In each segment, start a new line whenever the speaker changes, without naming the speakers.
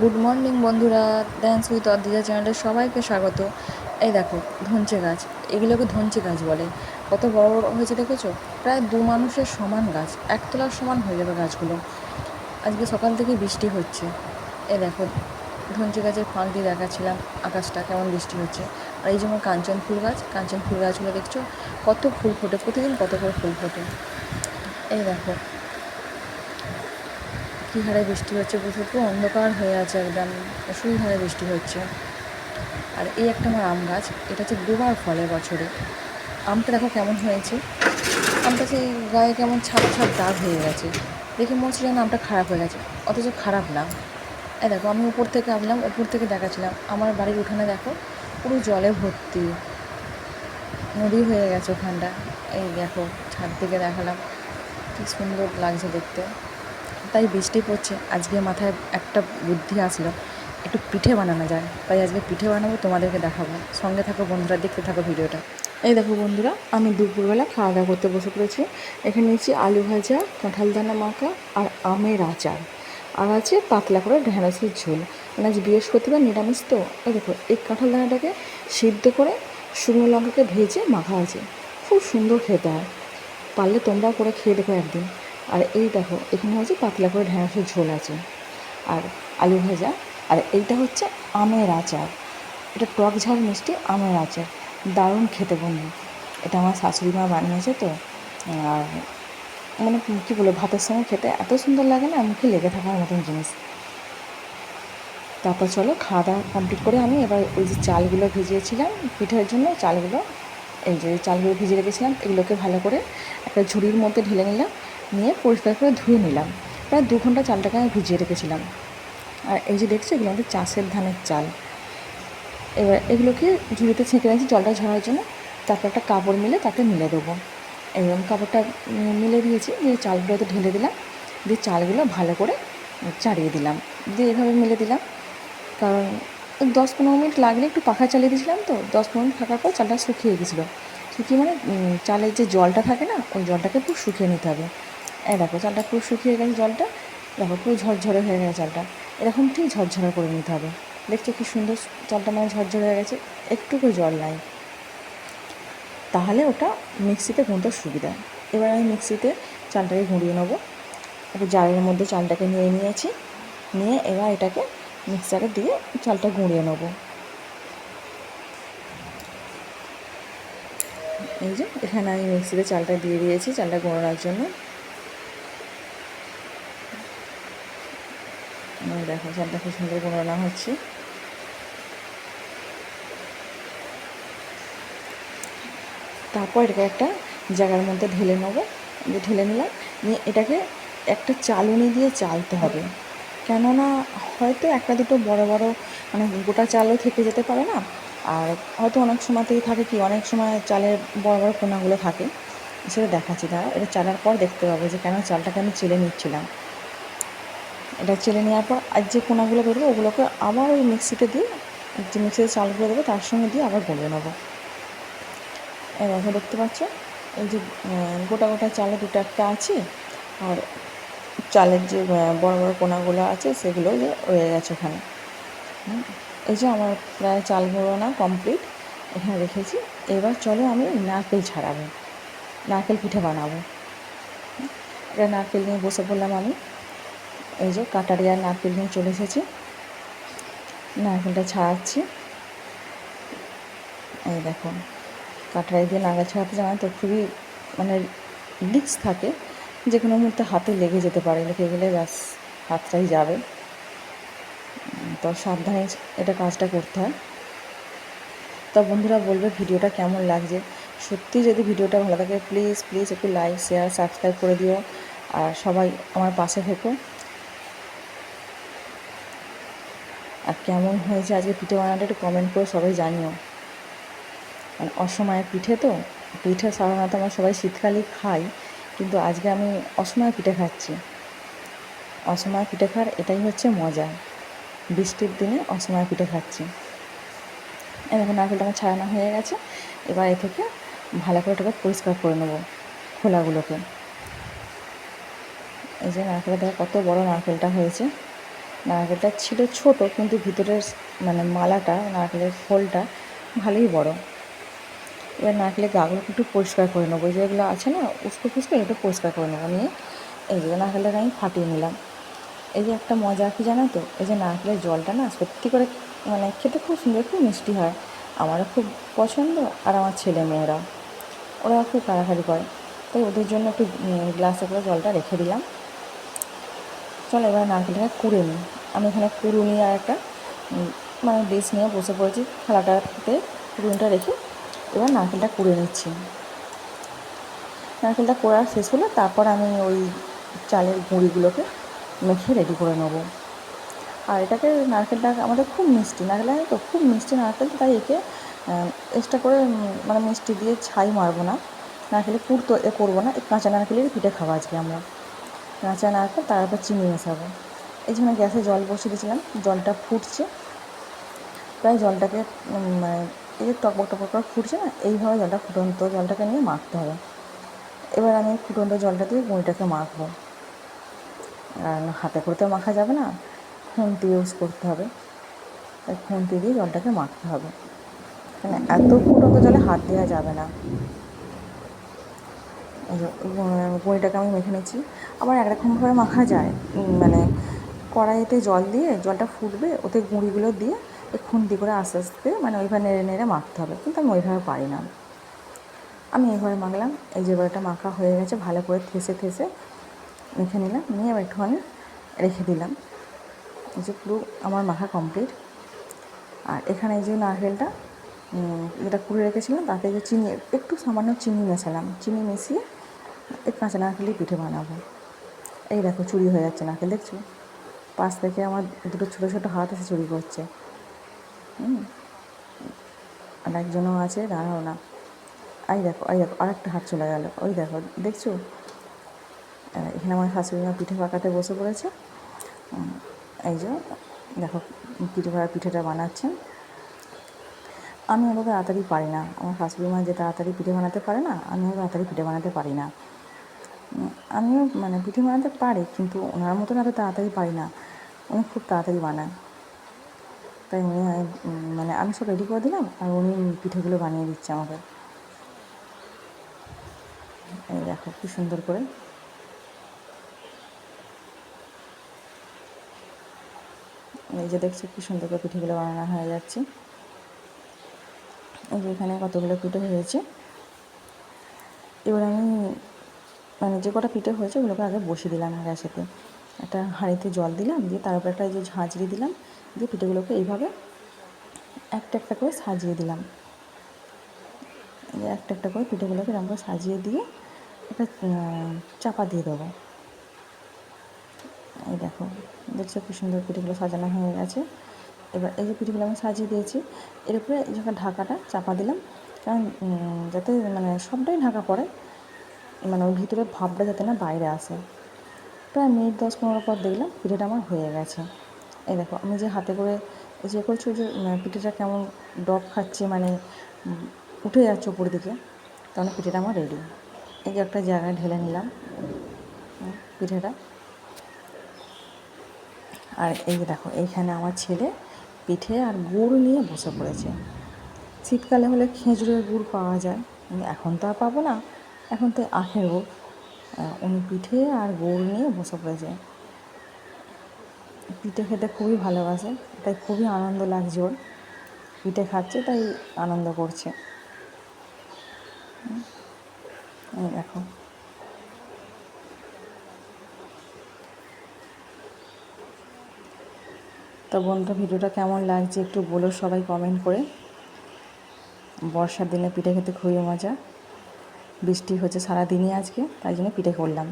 Good morning বন্ধুরা। Dance with Adrija চ্যানেলে সবাইকে স্বাগত। এই দেখো, ধনচে গাছ। এগুলোকে ধনচে গাছ বলে। কত বড় বড় হয়েছে দেখেছ? প্রায় দু মানুষের সমান গাছ। একতলার সমান হয়ে যাবে গাছগুলো। আজকে সকাল থেকে বৃষ্টি হচ্ছে। এই দেখো, ধনচে গাছের ফাঁক দিয়ে দেখাচ্ছিলাম আকাশটা, কেমন বৃষ্টি হচ্ছে। আর এই যেমন কাঞ্চন ফুল গাছ, কাঞ্চন ফুল গাছগুলো দেখছ? কত ফুল ফোটে, প্রতিদিন কত করে ফুল ফোটে। এই দেখো কী হারে বৃষ্টি হচ্ছে প্রচুর পুরো অন্ধকার হয়ে আছে একদম অসুবিধা হারে বৃষ্টি হচ্ছে। আর এই একটা আমার আম গাছ, এটা হচ্ছে দুবার ফলে বছরে। আমটা দেখো কেমন হয়েছে? আমটা সেই গায়ে কেমন ছাপ ছাপ দাগ হয়ে গেছে। দেখে মনে হচ্ছে যেন আমটা খারাপ হয়ে গেছে, অথচ খারাপ না। এই দেখো, আমি উপর থেকে আসলাম উপর থেকে দেখাচ্ছিলাম। আমার বাড়ির উঠানে দেখো, পুরো জলে ভর্তি। নদী হয়ে গেছে ওখানটা। এই দেখো, ছাদ থেকে দেখালাম। কী সুন্দর লাগছে দেখতে। তাই বৃষ্টি পড়ছে। আজকে মাথায় একটা বুদ্ধি আসলো, একটু পিঠে বানানো যায়। তাই আজকে পিঠে বানাবো, তোমাদেরকে দেখাবো। সঙ্গে থাকো বন্ধুরা, দেখতে থাকো ভিডিওটা। এই দেখো বন্ধুরা, আমি দুপুরবেলা খাওয়া দাওয়া করতে বসে পড়েছি। এখানে নিয়েছি আলু ভাজা, কাঁঠাল দানা মাখা আর আমের আচার। আর আছে পাতলা করে ঢেঁড়সের ঝোল। মানে আজ বৃহস্পতিবার নিরামিষ তো। এই দেখো, এই কাঁঠাল দানাটাকে সিদ্ধ করে শুকনো লঙ্কাকে ভেজে মাখা আছে। খুব সুন্দর খেতে হয়। পারলে তোমরাও করে খেয়ে দেখো একদিন। আর এই দেখো, এখানে হচ্ছে পাতলা করে ঢেঁড়সের ঝোল আছে। আর আলু ভাজা, আর এইটা হচ্ছে আমের আচার। এটা টক ঝাল মিষ্টি আমের আচার। দারুণ খেতে বন্ধু। এটা আমার শাশুড়ি মা বানিয়েছে তো। আর মানে কী বলব, ভাতের সঙ্গে খেতে এত সুন্দর লাগে না, মুখে লেগে থাকার মতন জিনিস। তারপর চলো খাওয়া দাওয়া কমপ্লিট করে আমি এবার ওই যে চালগুলো ভিজিয়েছিলাম, পিঠের জন্য চালগুলো, এই যে চালগুলো ভিজিয়ে রেখেছিলাম, এগুলোকে ভালো করে একটা ঝুড়ির মধ্যে ঢেলে নিলাম। নিয়ে পরিষ্কার করে ধুয়ে নিলাম। প্রায় দু ঘণ্টা চালটাকে আমি ভিজিয়ে রেখেছিলাম। আর এই যে দেখছ, এগুলো আমাদের চাষের ধানের চাল। এবার এগুলোকে ঝুড়িতে ছেঁকে রাখছি জলটা ঝরার জন্য। তারপর একটা কাপড় মিলে তাতে মিলে দেবো। এরকম কাপড়টা মিলে দিয়েছি। দিয়ে চালগুলোতে ঢেলে দিলাম। দিয়ে চালগুলো ভালো করে চাড়িয়ে দিলাম। দিয়ে এভাবে মিলে দিলাম। কারণ দশ পনেরো মিনিট লাগলে একটু পাখা চালিয়ে দিয়েছিলাম তো। দশ পনেরো মিনিট থাকার পর চালটা শুকিয়ে গেছিল। শুকিয়ে মানে চালের যে জলটা থাকে না, ওই জলটাকে পুরো শুকিয়ে নিতে হবে। এই দেখো চালটা পুরো শুকিয়ে গেছে জলটা। দেখো পুরো ঝরঝরে হয়ে গেছে চালটা। এরকম ঠিক ঝরঝরে করে নিতে হবে। দেখছ কি সুন্দর চালটা মানে ঝরঝরে হয়ে গেছে একটুকু জল নাই। তাহলে ওটা মিক্সিতে গুঁড়তে সুবিধা। এবার আমি মিক্সিতে চালটাকে গুঁড়িয়ে নেব। একটা জারের মধ্যে চালটাকে নিয়ে নিয়েছি। নিয়ে এবার এটাকে মিক্সারে দিয়ে চালটা গুঁড়িয়ে নেব। এই যে এখানে আমি মিক্সিতে চালটা দিয়ে দিয়েছি, চালটা গোড়ানোর জন্য। দেখো চালটা খুব সুন্দর গোড়ানো হচ্ছে। তারপর এটাকে একটা জায়গার মধ্যে ঢেলে নেব। ঢেলে নিলাম, নিয়ে এটাকে একটা চালুনি দিয়ে চালতে হবে। কেননা হয়তো একটা দুটো বড় বড় মানে গোটা চালও থেকে যেতে পারে না। আর হয়তো অনেক সময়তেই থাকে কি, অনেক সময় চালের বড় বড় কোনাগুলো থাকে। সেটা দেখাচ্ছি তারা এটা চালার পর দেখতে পাবো যে কেন চালটাকে আমি চেলে নিচ্ছিলাম। এটা চেলে নেওয়ার পর আর যে কোনাগুলো বেরোবো, ওগুলোকে আবার ওই মিক্সিতে দিয়ে যে মিক্সিতে চালগুলো দেবো, তার সঙ্গে দিয়ে আবার গলে নেব। দেখো, দেখতে পাচ্ছ? এই যে গোটা গোটা চালে দুটো একটা আছে, আর চালের যে বড় বড় কোনাগুলো আছে, সেগুলো যে রয়ে গেছে ওখানে। এই যে আমার প্রায় চাল ঘোরানো কমপ্লিট, এখানে রেখেছি। এবার চলো আমি নারকেল ছাড়াবো, নারকেল পিঠে বানাবো। এটা নারকেল নিয়ে বসে পড়লাম আমি। এই যে কাটারি আর নারকেল নিয়ে চলে এসেছি। নারকেলটা ছাড়াচ্ছি। এই দেখো, কাটারি দিয়ে নারকেল ছাড়াতে জানা তো খুবই মানে রিক্স থাকে। যে কোনো মুহূর্তে হাতে লেগে যেতে পারে, লেগে গেলে ব্যাস হাতটাই যাবে। তো সাবধানে এটা কাজটা করতে হয়। তো বন্ধুরা বলবে ভিডিওটা কেমন লাগছে? সত্যি যদি ভিডিওটা ভালো থাকে প্লিজ প্লিজ একটু লাইক শেয়ার সাবস্ক্রাইব করে দিও। আর সবাই আমার পাশে থেকো। আর কেমন হয়েছে আজকে পিঠে বানাটা একটু কমেন্ট করে সবাই জানিও। মানে অসময়ের পিঠে তো, পিঠে সাধারণত আমরা সবাই শীতকালেই খাই, কিন্তু আজকে আমি অসময়ে পিঠে খাচ্ছি। অসময়ে পিঠে খাওয়ার এটাই হচ্ছে মজা। বৃষ্টির দিনে অসময়ে পিঠে খাচ্ছি। দেখো, নারকেলটা আমার ছাড়ানো হয়ে গেছে। এবার এ থেকে ভালো করে ওটাকে পরিষ্কার করে নেব খোলাগুলোকে। এই যে নারকেলটা কত বড় নারকেলটা হয়েছে। নারকেলটা ছিল ছোট, কিন্তু ভিতরের মানে মালাটা, নারকেলের ফলটা ভালোই বড়। এবার নারকেলের গাগুলো একটু পরিষ্কার করে নেব। যেগুলো আছে না, উস্কো ফুস্কো একটু পরিষ্কার করে নেব নিয়ে। এই যে নারকেলটাকে আমি ফাটিয়ে নিলাম। এই যে একটা মজা কি জানো তো? এই যে নারকেলের জলটা না সত্যি করে মানে খেতে খুব সুন্দর, খুব মিষ্টি হয়। আমারও খুব পছন্দ আর আমার ছেলে মেয়েরা। ওরা খুব কাড়াকাড়ি করে। তাই ওদের জন্য একটু গ্লাসে করে জলটা রেখে দিলাম। চলো, এবার নারকেলটাকে কুড়ে নিই। আমি এখানে কুড়ুনি আর একটা মানে ডিশ নিয়ে বসে পড়েছি থালাটাতে কুড়ুনিটা রেখে। এবার নারকেলটা কুড়ে নিচ্ছি। নারকেলটা কোড়া শেষ হলে, তারপর আমি ওই চালের গুঁড়িগুলোকে মেখে রেডি করে নেব। আর এটাকে নারকেলটা আমাদের খুব মিষ্টি, নারকেল জানো তো? খুব মিষ্টি নারকেল, তাই একে এক্সট্রা করে মানে মিষ্টি দিয়ে ছাই মারবো না। নারকেলের পুর তো এ করব না কাঁচা নারকেলের পিঠে খাব আজকে আমরা। কাঁচা নারকেল তারপর চিনি মেশাবো। এই জন্য গ্যাসে জল বসিয়ে দিয়েছিলাম, জলটা ফুটছে। প্রায় জলটাকে মানে এই যে টকবক টকবক করে ফুটছে না, এইভাবে জলটা ফুটন্ত জলটাকে নিয়ে মাখতে হবে। এবার আমি ফুটন্ত জলটা দিয়ে গুঁড়িটাকে মাখবো। আর হাতে করে তো মাখা যাবে না, খুন্তি ইউজ করতে হবে। খুন্তি দিয়ে জলটাকে মাখতে হবে। মানে এত ফুটন্ত জলে হাত দেওয়া যাবে না। গুঁড়িটাকে আমি মেখে নিচ্ছি। আবার একরকমভাবে মাখা যায়। মানে কড়াইতে জল দিয়ে, জলটা ফুটবে, ওতে গুঁড়িগুলো দিয়ে খুন্তি করে আস্তে আস্তে মানে ওইভাবে নেড়ে নেড়ে মাখতে হবে। কিন্তু আমি ওইভাবে পারি না। আমি এইভাবে মাখলাম। এই যে এবারটা মাখা হয়ে গেছে, ভালো করে থেসে থেসে মেখে নিলাম। নিয়ে এবার একটুখানি রেখে দিলাম। এই যে পুরো আমার মাখা কমপ্লিট। আর এখানে যে নারকেলটা যেটা কুড়ে রেখেছিলাম, তাতে যে চিনি, একটু সামান্য চিনি মেশালাম। চিনি মিশিয়ে এই কাঁচা নারকেলের পিঠে বানাবো। এই দেখো, চুরি হয়ে যাচ্ছে নারকেল, দেখছ? পাশ থেকে আমার দুটো ছোটো ছোটো হাত এসে চুরি করছে। হুম? আর একজনও আছে, দাঁড়াও না। এই দেখো এই দেখো, আরেকটা হাত চলে গেল। ওই দেখো, দেখছ? এখানে আমার শাশুড়ি মা পিঠে পাকাতে বসে পড়েছে। এই যে, দেখো, পিঠে পাকা পিঠেটা বানাচ্ছেন। আমি এভাবে তাড়াতাড়ি পারি না। আমার শাশুড়ি মা যে তাড়াতাড়ি পিঠে বানাতে পারে না আমি আমিও তাড়াতাড়ি পিঠে বানাতে পারি না। আমিও মানে পিঠে বানাতে পারি, কিন্তু ওনার মতন এত তাড়াতাড়ি পারি না। উনি খুব তাড়াতাড়ি বানান তাই উনি মানে আমি সব রেডি করে দিলাম, আর উনি পিঠেগুলো বানিয়ে দিচ্ছে আমাকে। এই দেখো কি সুন্দর করে। এই যে দেখছ কি সুন্দর করে পিঠেগুলো বানানো হয়ে যাচ্ছে। এই যে এখানে কতগুলো পিঠে হয়েছে। এবার আমি মানে যে কটা পিঠে হয়েছে ওগুলোকে আগে বসিয়ে দিলাম গ্যাসেতে একটা হাঁড়িতে জল দিলাম, দিয়ে তার উপরে একটা যে ঝাঁঝরি দিলাম, দিয়ে পিঠেগুলোকে এইভাবে একটা একটা করে সাজিয়ে দিলাম। একটা একটা করে পিঠেগুলোকে এরকম করে সাজিয়ে দিয়ে একটা চাপা দিয়ে দেবো। এই দেখো, দেখছ কি সুন্দর পিঠেগুলো সাজানো হয়ে গেছে। এবার এই যে পিঠেগুলো আমি সাজিয়ে দিয়েছি। এর উপরে যখন ঢাকাটা চাপা দিলাম, কারণ যাতে মানে সবটাই ঢাকা পড়ে মানে ওই ভিতরে ভাবটা যাতে না বাইরে আসে। প্রায় মিনিট দশ পনেরো পর দেখলাম পিঠেটা আমার হয়ে গেছে। এই দেখো, আমি যে হাতে করে যে করছি যে পিঠেটা কেমন ডব খাচ্ছে মানে উঠে যাচ্ছে উপর দিকে, তখন পিঠেটা আমার রেডি এই যে একটা জায়গায় ঢেলে নিলাম পিঠেটা। আর এই যে দেখো, এইখানে আমার ছেলে পিঠে আর গুড় নিয়ে বসে পড়েছে। শীতকালে হলে খেজুরের গুড় পাওয়া যায়। এখন তো আর পাবো না। এখন তো আখের গুড় উনি পিঠে আর গুড় নিয়ে বসে পড়েছে। পিঠে খেতে খুবই ভালোবাসে। তাই খুবই আনন্দ লাগছে ওর। পিঠে খাচ্ছে, তাই আনন্দ করছে। দেখো। তো বন্ধুরা ভিডিওটা কেমন লাগছে একটু বলো সবাই কমেন্ট করে। বর্ষার দিনে পিঠে খেতে খুবই মজা। বৃষ্টি হচ্ছে সারাদিনই আজকে, তাই জন্য পিঠে করলাম।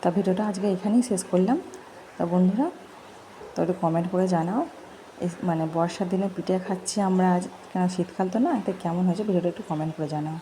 তা ভিডিওটা আজকে এখানেই শেষ করলাম। তা বন্ধুরা, তো একটু কমেন্ট করে জানাও। মানে বর্ষার দিনে পিঠে খাচ্ছি আমরা আজ, কেন শীতকাল তো না এতে কেমন হয়েছে, ভিডিওটা একটু কমেন্ট করে জানাও।